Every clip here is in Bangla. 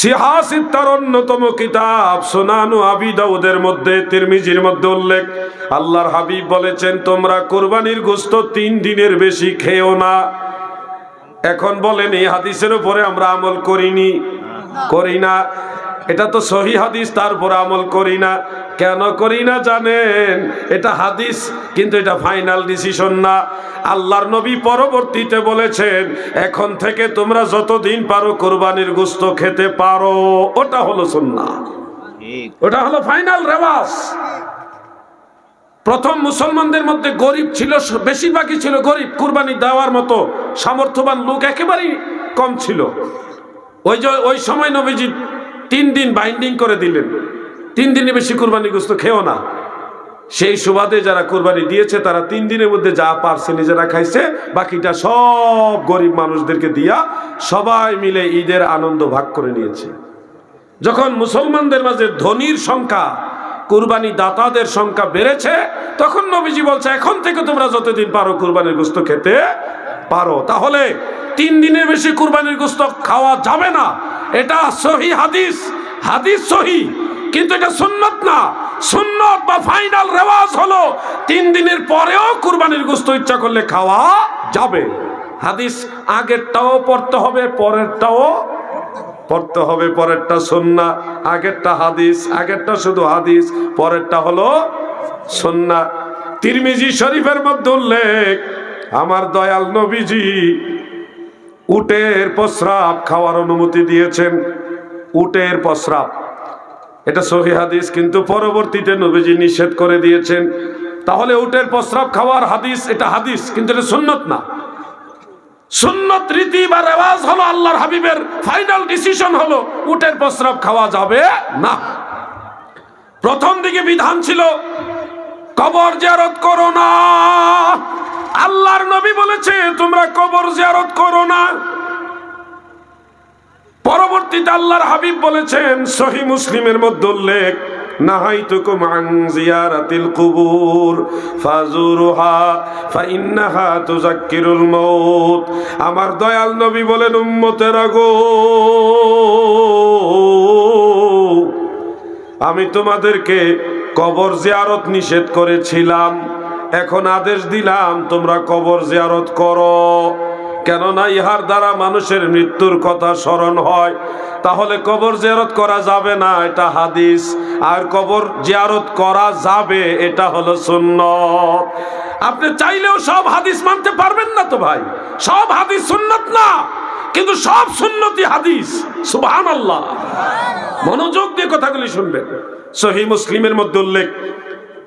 সিহাসিদ তার অন্যতম কিতাব সোনানু আবি দাউদের মধ্যে, তিরমিজির মধ্যে উল্লেখ। আল্লাহর হাবিব বলেছেন, তোমরা কোরবানির গোস্ত তিন দিনের বেশি খেও না। এখন বলেন, এই হাদিসের উপরে আমরা আমল করিনি, করি না। এটা তো সহি হাদিস, তারপর আমল করি না। কেন করি না জানেন? এটা হাদিস, কিন্তু এটা ফাইনাল ডিসিশন না। আল্লাহর নবী পরবর্তীতে বলেছেন, এখন থেকে তোমরা যতদিন পারো কোরবানির গোস্ত খেতে পারো। ওটা হলো সুন্নাহ। ঠিক ওটা হলো ফাইনাল রেওয়াজ। প্রথম মুসলমানদের মধ্যে গরিব ছিল, বেশিরভাগই ছিল গরিব। কুরবানি দেওয়ার মতো সামর্থ্যবান লোক একেবারেই কম ছিল। ওই যে, ওই সময় নবীজি তিন দিন বাইন্ডিং করে দিলেন। তিন দিনে বেশি কুরবানি গোস্ত খেও না। সেই সুবাদে যারা কুরবানি দিয়েছে, তারা তিন দিনের মধ্যে যা পারছে নিজেরা খাইছে। বাকিটা সব গরিব মানুষদেরকে দিয়া সবাই মিলে ঈদের আনন্দ ভাগ করে নিয়েছে। যখন মুসলমানদের মাঝে ধনির সংখ্যা, কুরবানি দাতাদের সংখ্যা বেড়েছে, তখন নবীজি বলছে, এখন থেকে তোমরা যতদিন পারো কুরবানির গোস্ত খেতে পারো। তাহলে তিন দিনের বেশি কুরবানির গোস্ত খাওয়া যাবে না। এটা সহি হাদিস। হাদিস সহি, কিন্তু এটা সুন্নত না। সুন্নত বা ফাইনাল রেওয়াজ হলো তিন দিনের পরেও কুরবানির গোস্ত ইচ্ছা করলে খাওয়া যাবে। হাদিস আগেরটাও পড়তে হবে, পরেরটাও পড়তে হবে। পরেরটা সন্না, আগেরটা হাদিস, আগেরটা শুধু হাদিস, পরেরটা হলো সন্না। তিরমিজি শরীফের মধ্যে উল্লেখ, আমার দয়াল নবীজি উটের প্রস্রাব খাওয়ার অনুমতি দিয়েছেন। উটের প্রস্রাব। এটা সহি হাদিস, কিন্তু পরবর্তীতে নবীজি নিষেধ করে দিয়েছেন। তাহলে উটের প্রস্রাব খাওয়ার হাদিস, এটা হাদিস, কিন্তু এটা সুন্নত না। সুন্নত রীতি বা রেওয়াজ হলো আল্লাহর হাবিবের ফাইনাল ডিসিশন হলো উটের প্রস্রাব খাওয়া যাবে না। প্রথম দিকে বিধান ছিল, কবর জিয়ারত করো না। আল্লাহর নবী বলেছে, তোমরা কবর জিয়ারত করো না। পরবর্তীতে আল্লাহর হাবিব বলেছেন সহি মুসলিমের মধ্যে উল্লেখ ফাইন্নাহা আমার দয়াল নবী বলেন, উম্মতেরা গো আমি তোমাদেরকে কবর জিয়ারত নিষেধ করেছিলাম। এখন আদেশ দিলাম, তোমরা কবর জিয়ারত করো। কেননা ইহার দ্বারা মানুষের মৃত্যুর কথা স্মরণ হয়। তাহলে কবর জিয়ারত করা যাবে না, এটা হাদিস। আর কবর জিয়ারত করা যাবে, এটা হলো সুন্নত। আপনি চাইলেও সব হাদিস মানতে পারবেন না তো ভাই। সব হাদিস সুন্নত না, কিন্তু সব সুন্নতি হাদিস। সুবহান আল্লাহ মনোযোগ দিয়ে কথাগুলি শুনবেন। সহি মুসলিমের মধ্যে উল্লেখ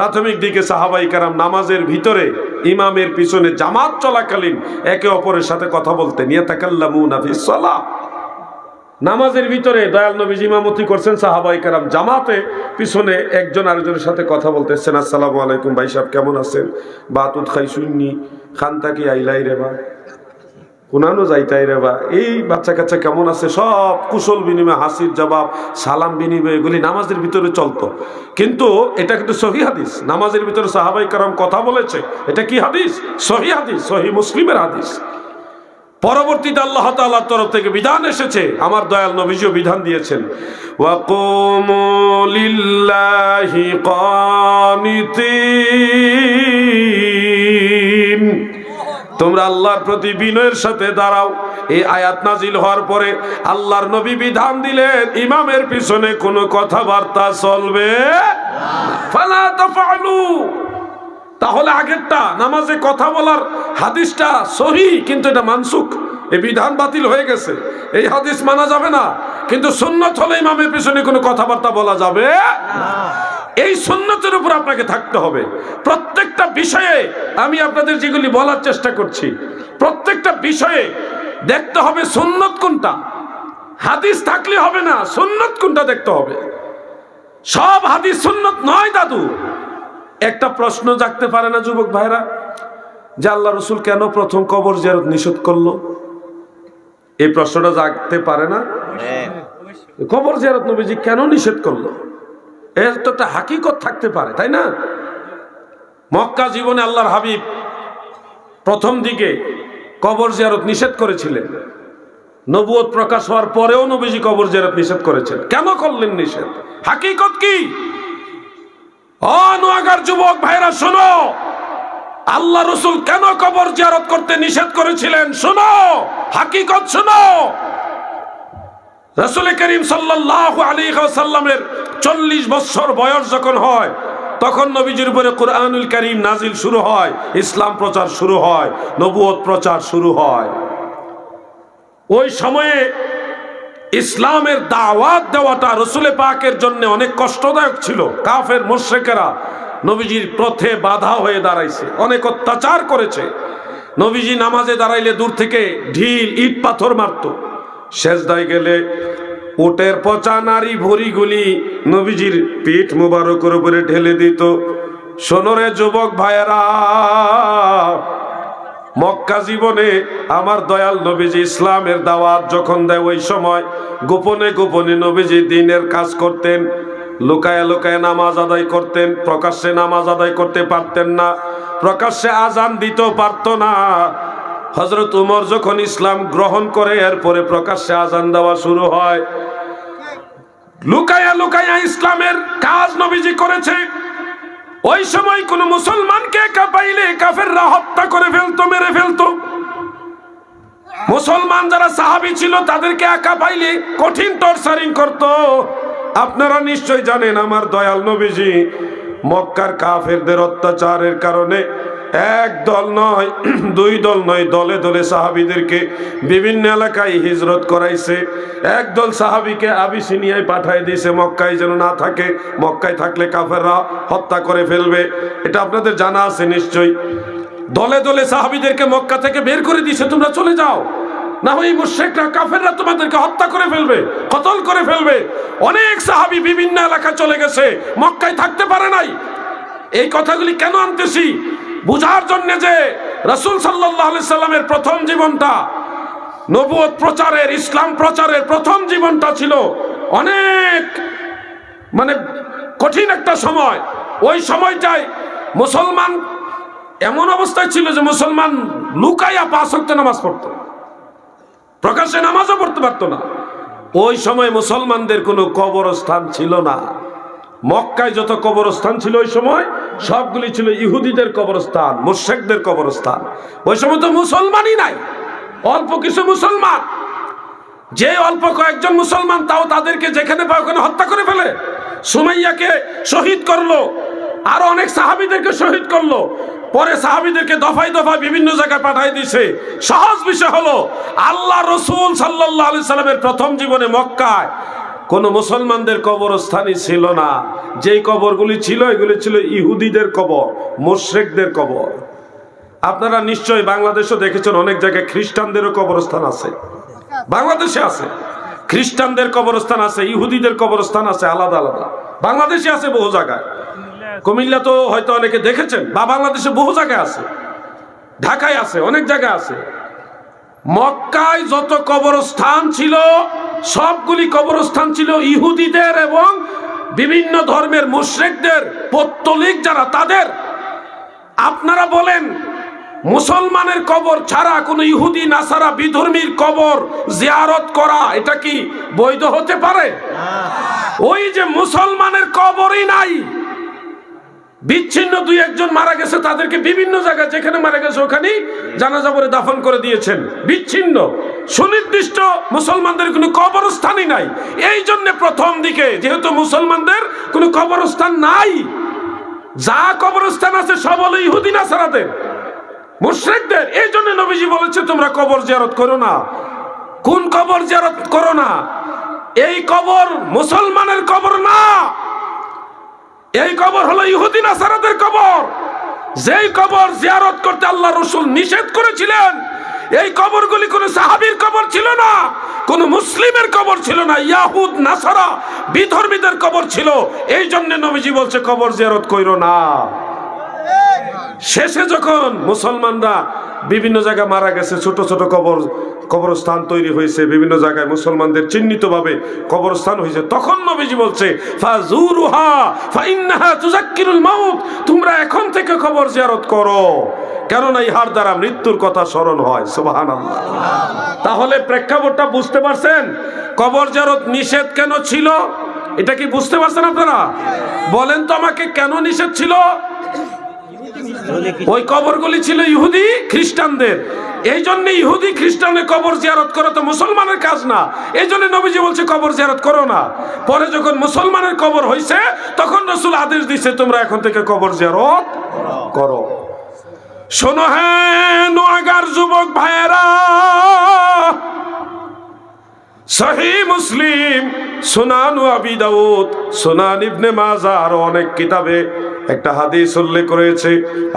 প্রাথমিক দিকে সাহাবাই কারাম নামাজের ভিতরে ইমামের পিছনে জামাত চলাকালীন একে অপরের সাথে কথা বলতে নিয়ে তাকাল্লামু নাফিসলা নামাজের ভিতরে দয়াল নবীজ ইমামতি করছেন, সাহাবাই কারাম জামাতে পিছনে একজন আরেকজনের সাথে কথা বলতেছেন, আসসালামু আলাইকুম ভাই সাহেব, কেমন আছেন? বা তুৎ খাই শুননি খান্তাকি আইলাই রে বা কোনানো যাইতাই রে বা। এই বাচ্চা কাচ্চা কেমন আছে? সব কুশল বিনিময়, হাসির জবাব, সালাম বিনিময় এগুলি নামাজের ভিতরে চলতো। কিন্তু এটা কিন্তু সহি হাদিস। নামাজের ভিতরে সাহাবাই কারাম কথা বলেছে। এটা কি হাদিস? সহি হাদিস, সহি মুসলিমের হাদিস। পরবর্তীতে আল্লাহ তাআলার তরফ থেকে বিধান এসেছে। আমার দয়াল নবীজিও বিধান দিয়েছেন। ওয়াকুমু লিল্লাহি তোমরা আল্লাহর প্রতি বিনয়ের সাথে দাঁড়াও। এই আয়াত নাজিল হওয়ার পরে আল্লাহর নবী বিধান দিলেন, ইমামের পিছনে কোনো কথাবার্তা চলবে ফালা তাহলে আগেরটা, নামাজে কথা বলার হাদিসটা সহি, কিন্তু এটা মানসুক এই বিধান বাতিল হয়ে গেছে। এই হাদিস মানা যাবে না, কিন্তু সুন্নত হলে ইমামের পিছনে কোনো কথাবার্তা বলা যাবে এই সুন্নতের উপর আপনাকে থাকতে হবে। প্রত্যেকটা বিষয়ে আমি আপনাদের যেগুলি বলার চেষ্টা করছি প্রত্যেকটা বিষয়ে দেখতে হবে সুন্নত কোনটা। হাদিস থাকলে হবে না সুন্নত কোনটা দেখতে হবে। সব হাদিস সুন্নত নয় দাদু। একটা প্রশ্ন জাগতে পারে না যুবক ভাইরা যে আল্লাহ রসুল কেন প্রথম কবর জিয়ারত নিষেধ করল? এই প্রশ্নটা জাগতে পারে না? কবর জিয়ারত নবীজি কেন নিষেধ করল? এর তো একটা হাকিকত থাকতে পারে, তাই না? মক্কা জীবনে আল্লাহর হাবিব প্রথম দিকে কবর জিয়ারত নিষেধ করেছিলেন। নবুয়ত প্রকাশ হওয়ার পরেও নবীজি কবর জিয়ারত নিষেধ করেছেন। কেন করলেন নিষেধ? হাকিকত কি? ও নোয়াগার যুবক ভাইরা, শোনো! আল্লাহ রসুল কেন কবর জিয়ারত করতে নিষেধ করেছিলেন? শোনো! হাকিকত শোনো! রসুল করিম সাল্লাহ আলী সাল্লামের চল্লিশ বছর বয়স যখন হয়, তখন নবীজির উপরে কোরআনুল করিম নাজিল শুরু হয়, ইসলাম প্রচার শুরু হয় নবুয়ত প্রচার শুরু হয়। ওই সময়ে ইসলামের দাওয়াত দেওয়াটা রসুলে পাকের জন্য অনেক কষ্টদায়ক ছিল। কাফের মোশ্রেকেরা নবীজির পথে বাধা হয়ে দাঁড়াইছে, অনেক অত্যাচার করেছে। নবীজি নামাজে দাঁড়াইলে দূর থেকে ঢিল ইট পাথর মারত। শেষদায় গেলে উটের পচা নারী ভরিগুলি নবীজির পিঠ মুবারকের উপরে ঢেলে দিত। সোনরে যুবক ভাইয়েরা, মক্কা জীবনে আমার দয়াল নবীজি ইসলামের দাওয়াত যখন দেয়, ওই সময় গোপনে গোপনে নবীজি দিনের কাজ করতেন, লুকায় লুকায় নামাজ আদায় করতেন, প্রকাশ্যে নামাজ আদায় করতে পারতেন না, প্রকাশ্যে আজান দিতেও পারত না। হজরত উমর যখন ইসলাম গ্রহণ করে, এরপরে প্রকাশ্যে আজান দেওয়া শুরু হয়। লুকায়া লুকায়া ইসলামের কাজ নবীজি করেছে। ওই সময় কোন মুসলমানকে কাপাইলে কাফেররা হত্যা করে ফেলতো, মেরে ফেলতো। মুসলমান যারা সাহাবি ছিল, তাদেরকে একা পাইলে কঠিন টর্চারিং করত। আপনারা নিশ্চয় জানেন, আমার দয়াল নবীজি মক্কার কাফেরদের অত্যাচারের কারণে এক দল নয়, দুই দল নয়, দলে দলে সাহাবিদেরকে বিভিন্ন এলাকায় হিজরত করাইছে। এক দল সাহাবিকে আবিসিনিয়ায় পাঠায় দিয়েছে, মক্কায় যেন না থাকে, মক্কায় থাকলে কাফেররা হত্যা করে ফেলবে। এটা আপনাদের জানা আছে নিশ্চয়ই। দলে দলে সাহাবিদেরকে মক্কা থেকে বের করে দিয়েছে, তোমরা চলে যাও। না হয় মুশেকরা কাফেররা তোমাদেরকে হত্যা করে ফেলবে, কতল করে ফেলবে। অনেক সাহাবি বিভিন্ন এলাকায় চলে গেছে, মক্কায় থাকতে পারে নাই। এই কথাগুলি কেন আনতেছি? বুঝার জন্য যে রসুল সাল্লামের প্রথম জীবনটা নবুয়ত প্রচারের, ইসলাম প্রচারের প্রথম জীবনটা ছিল অনেক মানে কঠিন একটা সময়। ওই সময়টায় মুসলমান এমন অবস্থায় ছিল যে মুসলমান লুকাইয়া পাঁচ হক্ত নামাজ পড়তো। প্রকাশ্যে নামাজও পড়তে পারতো না। ওই সময় মুসলমানদের কোনো কবরস্থান ছিল না। মক্কায় যত কবরস্থান ছিল ওই সময়, সবগুলি ছিল ইহুদিদের কবরস্থান মুর্শেকদের কবরস্থান। ওই সময় তো মুসলমানই নাই, অল্প কিছু মুসলমান। যে অল্প কয়েকজন মুসলমান, তাও তাদেরকে যেখানে পায় ওখানে হত্যা করে ফেলে। সুমাইয়াকে শহীদ করল, আরও অনেক সাহাবিদেরকে শহীদ করল। পরে সাহাবিদেরকে দফায় দফায় বিভিন্ন জায়গায় পাঠাই দিছে সহজ বিষয় হলো, আল্লাহ রসুল সাল্লাহ আলি সাল্লামের প্রথম জীবনে মক্কায় কোন মুসলমানদের কবরস্থানই ছিল না। যেই কবরগুলি ছিল, এগুলি ছিল ইহুদিদের কবর, মোশ্রেকদের কবর। আপনারা নিশ্চয়ই বাংলাদেশও দেখেছেন অনেক জায়গায় খ্রিস্টানদেরও কবরস্থান আছে। বাংলাদেশে আছে। খ্রিস্টানদের কবরস্থান আছে, ইহুদিদের কবরস্থান আছে, আলাদা আলাদা। বাংলাদেশে আছে বহু জায়গায়। কুমিল্লা তো হয়তো অনেকে দেখেছেন, বা বাংলাদেশে বহু জায়গায় আছে। ঢাকায় আছে, অনেক জায়গায় আছে। মক্কায় যত কবরস্থান ছিল সবগুলি কবরস্থান ছিল ইহুদিদের এবং বিভিন্ন ধর্মের মুশ্রেকদের পত্তলিক যারা তাদের। আপনারা বলেন মুসলমানের কবর ছাড়া কোনো ইহুদি নাসারা বিধর্মীর কবর জিয়ারত করা এটা কি বৈধ হতে পারে? ওই যে মুসলমানের কবরই নাই। বিচ্ছিন্ন দুই একজন মারা গেছে, তাদেরকে বিভিন্ন জায়গায় যেখানে মারা গেছে ওখানেই জানাজা পরে দাফন করে দিয়েছেন। বিচ্ছিন্ন, সুনির্দিষ্ট মুসলমানদের কোনো কবরস্থানই নাই। এই জন্য প্রথম দিকে যেহেতু মুসলমানদের কোনো কবরস্থান নাই, যা কবরস্থান আছে সব হলো ইহুদিন আসারাদের মুশ্রিকদের। এই জন্য নবীজি বলেছে, তোমরা কবর জিয়ারত করো না। কোন কবর জিয়ারত করো না? এই কবর মুসলমানের কবর না। এই কবর হলো ইহুদিন আসারাদের কবর। যেই কবর জিয়ারত করতে আল্লাহ রসুল নিষেধ করেছিলেন, এই কবরগুলি কোন সাহাবীর কবর ছিল না, কোন মুসলিমের কবর ছিল না, ইয়াহুদ, নাসারা, বিধর্মীদের কবর ছিল। এই জন্য নবীজি বলছে, কবর জিয়ারত কইরো না। শেষে যখন মুসলমানরা বিভিন্ন জায়গায় মারা গেছে, ছোট ছোট কবর, কবরস্থান তৈরি হয়েছে, বিভিন্ন জায়গায় মুসলমানদের চিহ্নিতভাবে কবরস্থান হয়েছে। তখন নবীজি বলছে তোমরা এখন থেকে কবর জিয়ারত করো। কেননা ইহার দ্বারা মৃত্যুর কথা স্মরণ হয় তাহলে প্রেক্ষাপটটা বুঝতে পারছেন? কবর জারত নিষেধ কেন ছিল? এটা কি বুঝতে পারছেন আপনারা? বলেন তো আমাকে, কেন নিষেধ ছিল? ওই কবরগুলি ছিল ইহুদি খ্রিস্টানদের। এই জন্য ইহুদি খ্রিস্টানের কবর জিয়ারত করা তো মুসলমানের কাজ না। এই জন্য নবীজি বলছে, কবর জিয়ারত করো না। পরে যখন মুসলমানের কবর হয়েছে তখন রসুল আদেশ দিছে, তোমরা এখন থেকে কবর জিয়ারত করো। শোনো হ্যাঁ নোয়াগার যুবক ভাইয়েরা মুসলিম আবি দাউদ মাজা, আরও অনেক কিতাবে একটা হাদিস উল্লেখ করেছে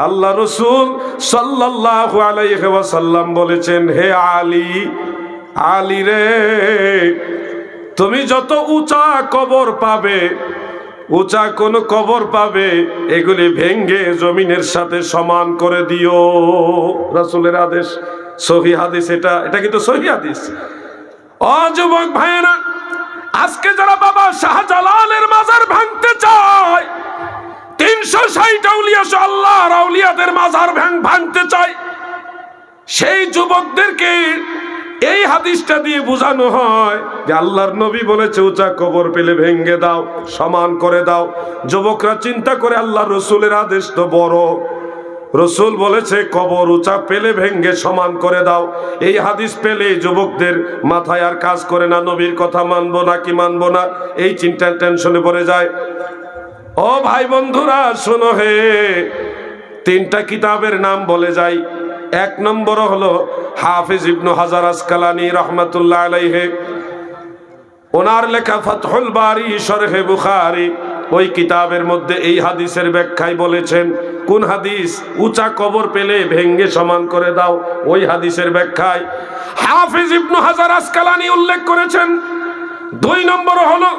আল্লাহ রসুল বলেছেন, হে রে, তুমি যত উঁচা কবর পাবে, উঁচা কোন কবর পাবে, এগুলি ভেঙ্গে জমিনের সাথে সমান করে দিও। রাসূলের আদেশ, সহি হাদিস এটা এটা কিন্তু সহি হাদিস। ও যুবক ভাইয়েরা, আজকে যারা বাবা শাহজালালের মাজার ভাঙতে চায়, তিনশো ষাট আউলিয়া সহ আল্লাহর আউলিয়াদের মাজার ভাঙ ভাঙতে চায়, সেই যুবকদেরকে এই হাদিসটা দিয়ে বোঝানো হয় যে আল্লাহর নবী বলেছে, উঁচা কবর পেলে ভেঙ্গে দাও, সমান করে দাও। যুবকরা চিন্তা করে আল্লাহ রসুলের আদেশ তো বড়। রসুল বলেছে, কবর উঁচা পেলে ভেঙ্গে সমান করে দাও। এই হাদিস পেলে যুবকদের মাথায় আর কাজ করে না, নবীর কথা মানবো না কি মানবো না, এই চিন্তা টেনশনে পড়ে যায়। ও ভাই বন্ধুরা, শোনো হে, তিনটা কিতাবের নাম বলে যাই। এক নম্বর হলো হাফিজ ইবনু হাজার আসকালানি রহমতুল্লাহ আলাইহে। ওনার লেখা ফাতহুল বারি শরহে বুখারি। ওই কিতাবের মধ্যে এই হাদিসের ব্যাখ্যায় বলেছেন কোন হাদিস উঁচা কবর পেলে ভেঙ্গে সমান করে দাও? ওই হাদিসের ব্যাখ্যায় হাফিজ ইবনু হাজার আসকালানি উল্লেখ করেছেন। দুই নম্বর হলো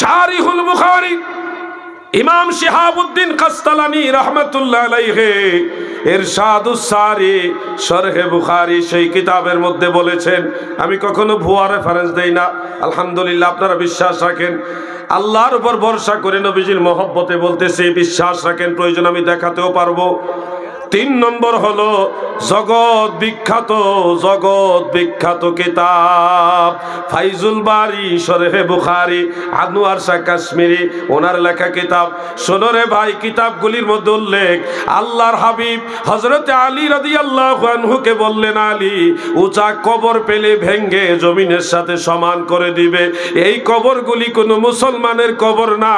শারিহুল বুখারী। ইমাম শিহাবুদ্দিন কাস্তালানি রহমতুল্লাহ আলাইহে এরশাদুস সারি শরহে বুখারী সেই কিতাবের মধ্যে বলেছেন, আমি কখনো ভুয়া রেফারেন্স দেই না। আলহামদুলিল্লাহ, আপনারা বিশ্বাস রাখেন। আল্লাহর উপর ভরসা করে নবীজির মহব্বতে বলতেছি বিশ্বাস রাখেন প্রয়োজন আমি দেখাতেও পারব। তিন নম্বর হলো জগৎ বিখ্যাত জগৎ বিখ্যাত কিতাব। ফাইজুল বারি শরহে বুখারি, আনোয়ার শাহ কাশ্মীরি, ওনার লেখা কিতাব। শোনো রে ভাই, কিতাবগুলির মধ্যে উল্লেখ, আল্লাহর হাবিব হজরত আলী রাদি আল্লাহকে বললেন, আলী, উঁচা কবর পেলে ভেঙ্গে জমিনের সাথে সমান করে দিবে। এই কবরগুলি কোনো মুসলমানের কবর না,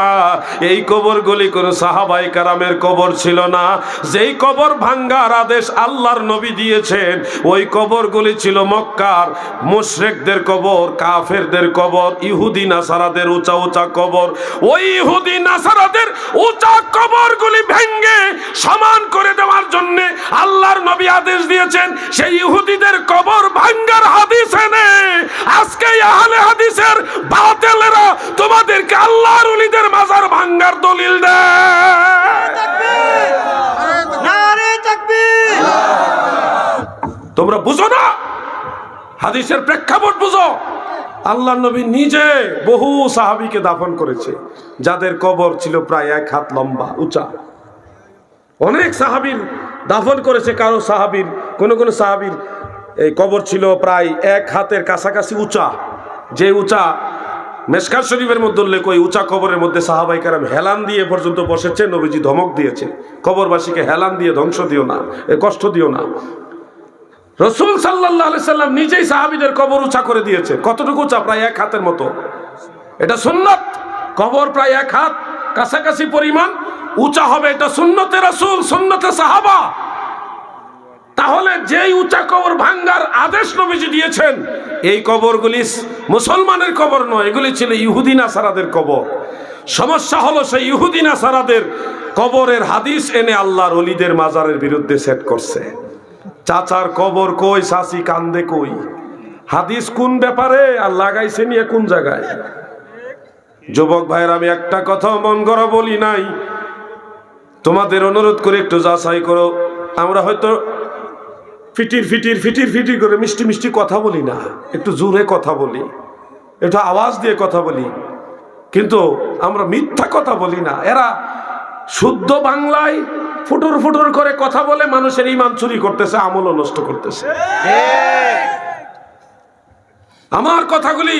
এই কবরগুলি কোনো সাহাবাই কারামের কবর ছিল না। যেই কবর ভাঙ্গার আদেশ আল্লাহর নবী দিয়েছেন। ওই কবরগুলি ছিল মক্কার। মুশরেকদের কবর, কাফেরদের কবর, ইহুদি, নাসারাদের উঁচা উঁচা কবর। ওই ইহুদি, নাসারাদের উঁচা কবরগুলি ভেঙ্গে সমান করে দেওয়ার জন্য আল্লাহর নবী আদেশ দিয়েছেন, সেই ইহুদিদের কবর ভাঙ্গার হাদিস এনে আজকে আহলে হাদিসের বাতেলেরা তোমাদেরকে আল্লাহর উলিদের মাজার ভাঙ্গার দলিল দেয় নারে তাকবীর তোমরা বুঝো না। হাদিসের প্রেক্ষাপট বুঝো। আল্লাহ নবী নিজে বহু সাহাবীকে দাফন করেছে, যাদের কবর ছিল প্রায় এক হাত লম্বা, উঁচা। অনেক সাহাবীর দাফন করেছে, কারও সাহাবীর, কোন কোন সাহাবীর এই কবর ছিল প্রায় এক হাতের কাছাকাছি উঁচা। যে উঁচা মেসকার শরীফের মধ্যে উল্লেখ, ওই উঁচা কবরের মধ্যে সাহাবাই কারাম হেলান দিয়ে পর্যন্ত বসেছে, নবীজি ধমক দিয়েছে। কবরবাসীকে হেলান দিয়ে ধ্বংস দিও না কষ্ট দিও না। রসুল সাল্লাহ সাল্লাম নিজেই সাহাবিদের কবর উঁচা করে দিয়েছে। কতটুকু উঁচা? প্রায় এক হাতের মতো। এটা সুন্নত। কবর প্রায় এক হাত, কাছাকাছি পরিমাণ। উঁচা হবে এটা সুন্নতে রসুল, সুন্নতে সাহাবা। তাহলে যেই উঁচা কবর ভাঙ্গার আদেশ নবীজি দিয়েছেন, এই কবরগুলি মুসলমানের কবর নয়, এগুলি ছিল ইহুদিন আসারাদের কবর। সমস্যা হলো সেই ইহুদিন আসারাদের কবরের হাদিস এনে আল্লাহর অলিদের মাজারের বিরুদ্ধে সেট করছে। চাচার কবর কই শাসি কান্দে কই? হাদিস কোন ব্যাপারে আর লাগাইছে নিয়ে কোন জায়গায়? যুবক ভাইয়ের, আমি একটা কথা মন করা বলি নাই। তোমাদের অনুরোধ করে একটু যাচাই করো। আমরা হয়তো ফিটির ফিটির ফিটির ফিটির করে মিষ্টি মিষ্টি কথা বলি না। একটু জোরে কথা বলি। একটু আওয়াজ দিয়ে কথা বলি। কিন্তু আমরা মিথ্যা কথা বলি না। এরা শুদ্ধ বাংলায় ফুটুর ফুটুর করে কথা বলে মানুষের ইমান চুরি করতেছে, আমলও নষ্ট করতেছে। আমার কথাগুলি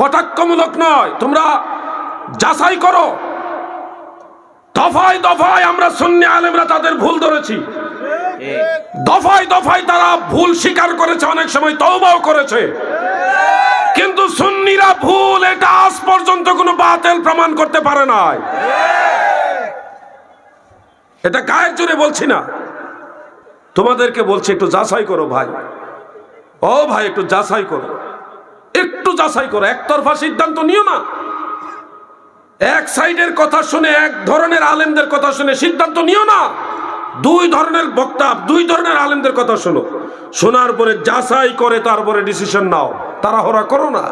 কটাক্ষমূলক নয়, তোমরা যাচাই করো। দফায় দফায় আমরা সুন্নি আলেমরা তাদের ভুল ধরেছি। দফায় দফায় তারা ভুল স্বীকার করেছে, অনেক সময় তওবাও করেছে। কিন্তু সুন্নিরা ভুল, এটা আজ পর্যন্ত কোনো বাতিল প্রমাণ করতে পারে নাই। এটা গায়ের জোরে বলছি না। তোমাদেরকে বলছি, একটু যাচাই করো ভাই। ও ভাই, একটু যাচাই করো। একটু যাচাই করো। একতরফা সিদ্ধান্ত নিও না। এক সাইডের কথা শুনে, এক ধরনের আলেমদের কথা শুনে সিদ্ধান্ত নিও না। দুই ধরনের বক্তা, দুই ধরনের আলেমদের কথা শোনো। শোনার পরে যাচাই করে, তারপরে ডিসিশন নাও। তাড়াহড়া করো না।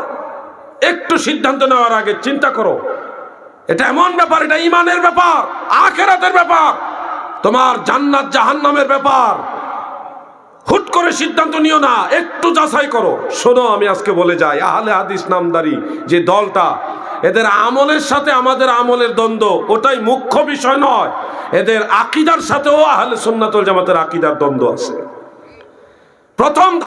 একটু সিদ্ধান্ত নেওয়ার আগে চিন্তা করো। এটা এমন ব্যাপার, এটা ইমানের ব্যাপার, আখেরাতের ব্যাপার। তোমার জান্নাত জাহান্নামের ব্যাপার। হুট করে সিদ্ধান্ত নিও না, একটু যাচাই করো। শোনো, আমি আজকে বলে যাই, আহলে হাদিস নামদারি যে দলটা, এদের আমলের সাথে আমাদের আমলের দ্বন্দ্ব, ওটাই মুখ্য বিষয় নয়। এদের আকিদার সাথেও আহলে সুন্নাতুল জামাতের আকিদার দ্বন্দ্ব আছে। প্রথম